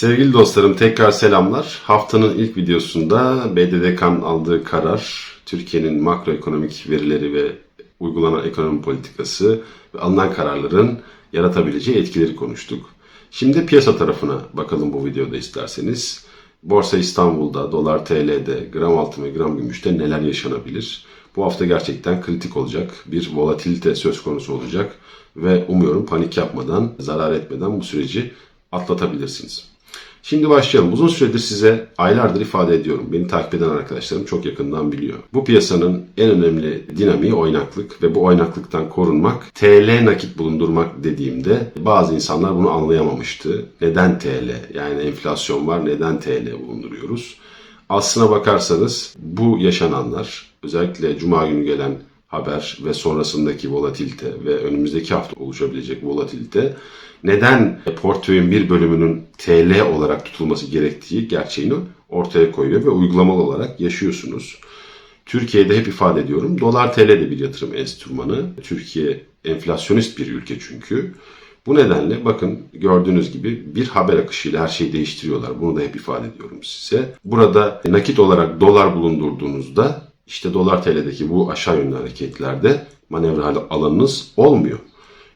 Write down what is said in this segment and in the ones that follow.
Sevgili dostlarım tekrar selamlar. Haftanın ilk videosunda BDDK'nın aldığı karar, Türkiye'nin makroekonomik verileri ve uygulanan ekonomi politikası ve alınan kararların yaratabileceği etkileri konuştuk. Şimdi piyasa tarafına bakalım bu videoda isterseniz. Borsa İstanbul'da, dolar TL'de, gram altın ve gram gümüşte neler yaşanabilir? Bu hafta gerçekten kritik olacak. Bir volatilite söz konusu olacak ve umuyorum panik yapmadan, zarar etmeden bu süreci atlatabilirsiniz. Şimdi başlayalım. Uzun süredir size aylardır ifade ediyorum. Beni takip eden arkadaşlarım çok yakından biliyor. Bu piyasanın en önemli dinamiği oynaklık ve bu oynaklıktan korunmak, TL nakit bulundurmak dediğimde bazı insanlar bunu anlayamamıştı. Neden TL? Yani enflasyon var, neden TL bulunduruyoruz? Aslına bakarsanız bu yaşananlar özellikle cuma günü gelen haber ve sonrasındaki volatilite ve önümüzdeki hafta oluşabilecek volatilite neden portföyün bir bölümünün TL olarak tutulması gerektiği gerçeğini ortaya koyuyor ve uygulamalı olarak yaşıyorsunuz. Türkiye'de hep ifade ediyorum dolar TL de bir yatırım enstrümanı. Türkiye enflasyonist bir ülke çünkü. Bu nedenle bakın gördüğünüz gibi bir haber akışıyla her şeyi değiştiriyorlar. Bunu da hep ifade ediyorum size. Burada nakit olarak dolar bulundurduğunuzda işte dolar TL'deki bu aşağı yönlü hareketlerde manevra alanınız olmuyor.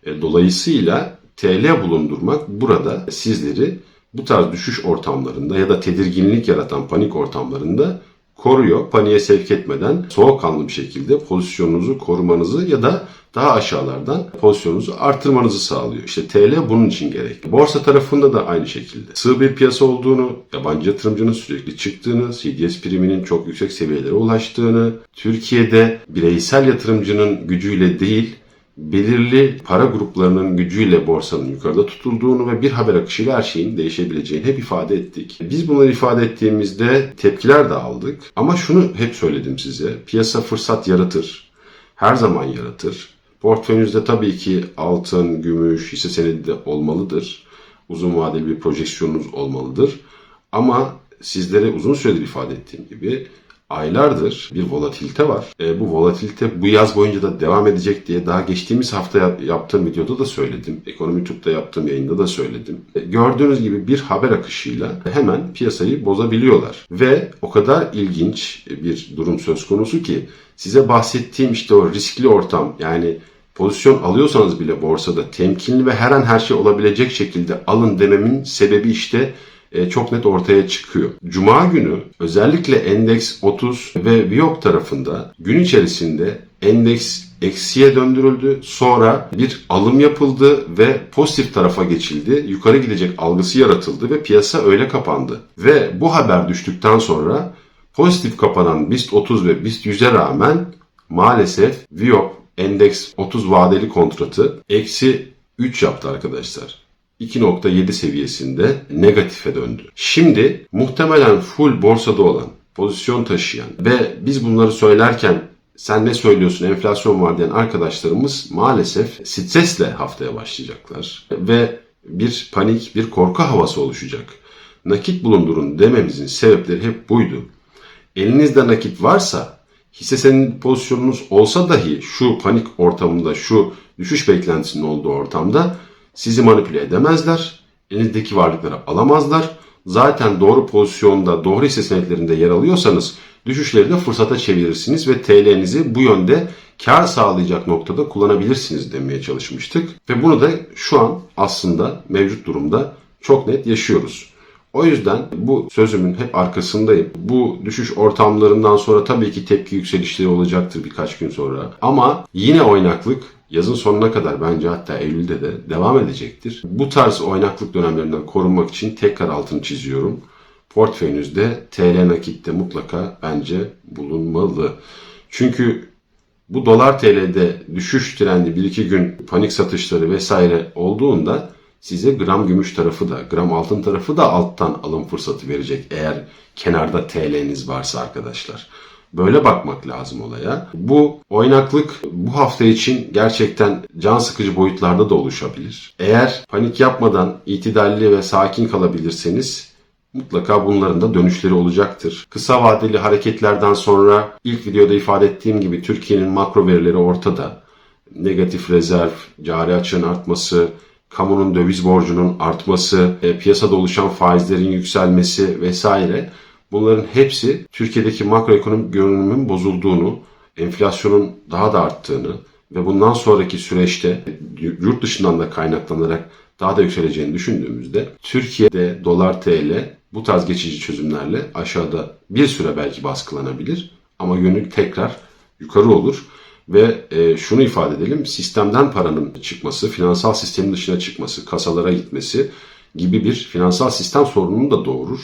E, dolayısıyla TL bulundurmak burada sizleri bu tarz düşüş ortamlarında ya da tedirginlik yaratan panik ortamlarında koruyor. Paniğe sevk etmeden soğukkanlı bir şekilde pozisyonunuzu korumanızı ya da daha aşağılardan pozisyonunuzu artırmanızı sağlıyor. İşte TL bunun için gerekli. Borsa tarafında da aynı şekilde. Sığ bir piyasa olduğunu, yabancı yatırımcının sürekli çıktığını, CDS priminin çok yüksek seviyelere ulaştığını, Türkiye'de bireysel yatırımcının gücüyle değil, belirli para gruplarının gücüyle borsanın yukarıda tutulduğunu ve bir haber akışıyla her şeyin değişebileceğini hep ifade ettik. Biz bunları ifade ettiğimizde tepkiler de aldık. Ama şunu hep söyledim size. Piyasa fırsat yaratır. Her zaman yaratır. Portföyünüzde tabii ki altın, gümüş, hisse senedi de olmalıdır. Uzun vadeli bir projeksiyonunuz olmalıdır. Ama sizlere uzun süredir ifade ettiğim gibi aylardır bir volatilite var. E, bu volatilite bu yaz boyunca da devam edecek diye daha geçtiğimiz hafta yaptığım videoda da söyledim. Ekonomi Türk'te yaptığım yayında da söyledim. E, gördüğünüz gibi bir haber akışıyla hemen piyasayı bozabiliyorlar. Ve o kadar ilginç bir durum söz konusu ki size bahsettiğim işte o riskli ortam yani pozisyon alıyorsanız bile borsada temkinli ve her an her şey olabilecek şekilde alın dememin sebebi işte e, çok net ortaya çıkıyor. Cuma günü özellikle endeks 30 ve Viyop tarafında gün içerisinde endeks eksiye döndürüldü. Sonra bir alım yapıldı ve pozitif tarafa geçildi. Yukarı gidecek algısı yaratıldı ve piyasa öyle kapandı. Ve bu haber düştükten sonra pozitif kapanan BIST 30 ve BIST 100'e rağmen maalesef Viyop endeks 30 vadeli kontratı eksi 3 yaptı arkadaşlar. 2.7 seviyesinde negatife döndü. Şimdi muhtemelen full borsada olan, pozisyon taşıyan ve biz bunları söylerken sen ne söylüyorsun enflasyon var diyen arkadaşlarımız maalesef stresle haftaya başlayacaklar. Ve bir panik, bir korku havası oluşacak. Nakit bulundurun dememizin sebepleri hep buydu. Elinizde nakit varsa hisse senin pozisyonunuz olsa dahi şu panik ortamında, şu düşüş beklentisinin olduğu ortamda sizi manipüle edemezler. Elinizdeki varlıkları alamazlar. Zaten doğru pozisyonda, doğru hisse senetlerinde yer alıyorsanız düşüşleri de fırsata çevirirsiniz ve TL'nizi bu yönde kar sağlayacak noktada kullanabilirsiniz demeye çalışmıştık. Ve bunu da şu an aslında mevcut durumda çok net yaşıyoruz. O yüzden bu sözümün hep arkasındayım. Bu düşüş ortamlarından sonra tabii ki tepki yükselişleri olacaktır birkaç gün sonra. Ama yine oynaklık yazın sonuna kadar bence hatta Eylül'de de devam edecektir. Bu tarz oynaklık dönemlerinden korunmak için tekrar altını çiziyorum. Portföyünüzde TL nakitte mutlaka bence bulunmalı. Çünkü bu dolar TL'de düşüş trendi 1-2 gün panik satışları vesaire olduğunda size gram gümüş tarafı da gram altın tarafı da alttan alım fırsatı verecek eğer kenarda TL'niz varsa arkadaşlar. Böyle bakmak lazım olaya. Bu oynaklık bu hafta için gerçekten can sıkıcı boyutlarda da oluşabilir. Eğer panik yapmadan itidalli ve sakin kalabilirseniz mutlaka bunların da dönüşleri olacaktır. Kısa vadeli hareketlerden sonra ilk videoda ifade ettiğim gibi Türkiye'nin makro verileri ortada. Negatif rezerv, cari açığın artması, kamunun döviz borcunun artması, e, piyasada oluşan faizlerin yükselmesi vesaire bunların hepsi Türkiye'deki makroekonomik görünümün bozulduğunu, enflasyonun daha da arttığını ve bundan sonraki süreçte yurt dışından da kaynaklanarak daha da yükseleceğini düşündüğümüzde Türkiye'de dolar TL bu tarz geçici çözümlerle aşağıda bir süre belki baskılanabilir ama yönü tekrar yukarı olur. Ve e, şunu ifade edelim, sistemden paranın çıkması, finansal sistemin dışına çıkması, kasalara gitmesi gibi bir finansal sistem sorununu da doğurur.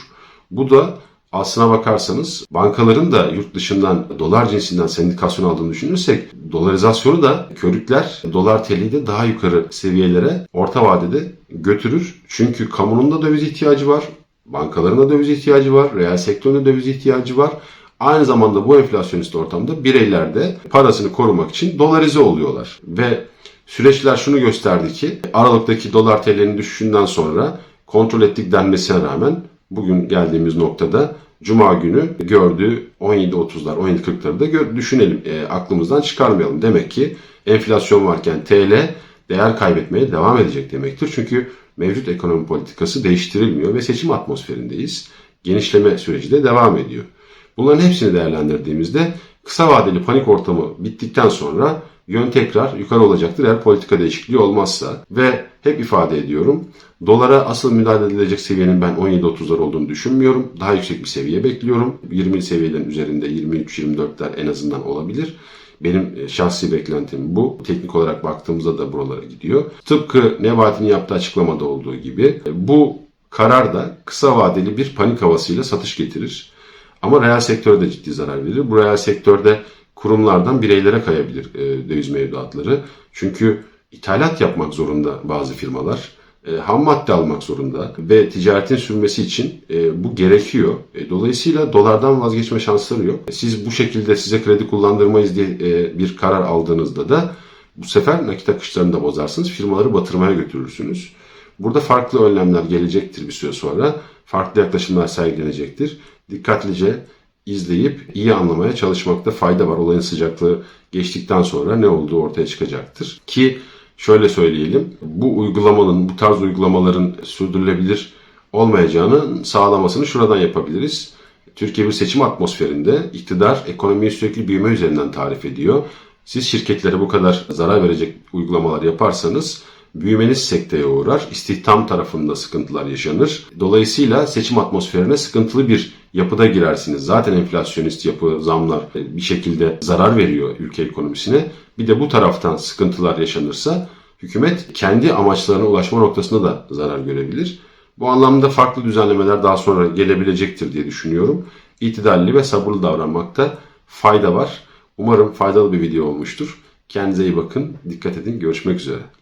Bu da aslına bakarsanız bankaların da yurt dışından dolar cinsinden sendikasyon aldığını düşünürsek dolarizasyonu da körükler dolar TL'yi de daha yukarı seviyelere orta vadede götürür. Çünkü kamunun da döviz ihtiyacı var, bankaların da döviz ihtiyacı var, reel sektörün de döviz ihtiyacı var. Aynı zamanda bu enflasyonist ortamda bireyler de parasını korumak için dolarize oluyorlar. Ve süreçler şunu gösterdi ki Aralık'taki dolar TL'nin düşüşünden sonra kontrol ettik denmesine rağmen bugün geldiğimiz noktada Cuma günü gördüğü 17.30'lar 17.40'ları da gör, düşünelim e, aklımızdan çıkarmayalım. Demek ki enflasyon varken TL değer kaybetmeye devam edecek demektir. Çünkü mevcut ekonomi politikası değiştirilmiyor ve seçim atmosferindeyiz. Genişleme süreci de devam ediyor. Bunların hepsini değerlendirdiğimizde kısa vadeli panik ortamı bittikten sonra yön tekrar yukarı olacaktır eğer politika değişikliği olmazsa. Ve hep ifade ediyorum dolara asıl müdahale edilecek seviyenin ben 17-30'lar olduğunu düşünmüyorum. Daha yüksek bir seviye bekliyorum. 20 seviyelerin üzerinde 23-24'ler en azından olabilir. Benim şahsi beklentim bu. Teknik olarak baktığımızda da buralara gidiyor. Tıpkı Nebati'nin yaptığı açıklamada olduğu gibi bu karar da kısa vadeli bir panik havasıyla satış getirir. Ama reel sektöre de ciddi zarar verir. Bu reel sektörde kurumlardan bireylere kayabilir e, döviz mevduatları. Çünkü ithalat yapmak zorunda bazı firmalar. E, ham madde almak zorunda ve ticaretin sürmesi için e, bu gerekiyor. E, dolayısıyla dolardan vazgeçme şansları yok. Siz bu şekilde size kredi kullandırmayız diye e, bir karar aldığınızda da bu sefer nakit akışlarını da bozarsınız. Firmaları batırmaya götürürsünüz. Burada farklı önlemler gelecektir bir süre sonra. Farklı yaklaşımlar sergilenecektir. Dikkatlice izleyip iyi anlamaya çalışmakta fayda var. Olayın sıcaklığı geçtikten sonra ne olduğu ortaya çıkacaktır. Ki şöyle söyleyelim, bu uygulamanın, bu tarz uygulamaların sürdürülebilir olmayacağını sağlamasını şuradan yapabiliriz. Türkiye bir seçim atmosferinde iktidar ekonomiyi sürekli büyüme üzerinden tarif ediyor. Siz şirketlere bu kadar zarar verecek uygulamalar yaparsanız büyümeniz sekteye uğrar. İstihdam tarafında sıkıntılar yaşanır. Dolayısıyla seçim atmosferine sıkıntılı bir yapıda girersiniz. Zaten enflasyonist yapı, zamlar bir şekilde zarar veriyor ülke ekonomisine. Bir de bu taraftan sıkıntılar yaşanırsa hükümet kendi amaçlarına ulaşma noktasında da zarar görebilir. Bu anlamda farklı düzenlemeler daha sonra gelebilecektir diye düşünüyorum. İtidalli ve sabırlı davranmakta fayda var. Umarım faydalı bir video olmuştur. Kendinize iyi bakın. Dikkat edin. Görüşmek üzere.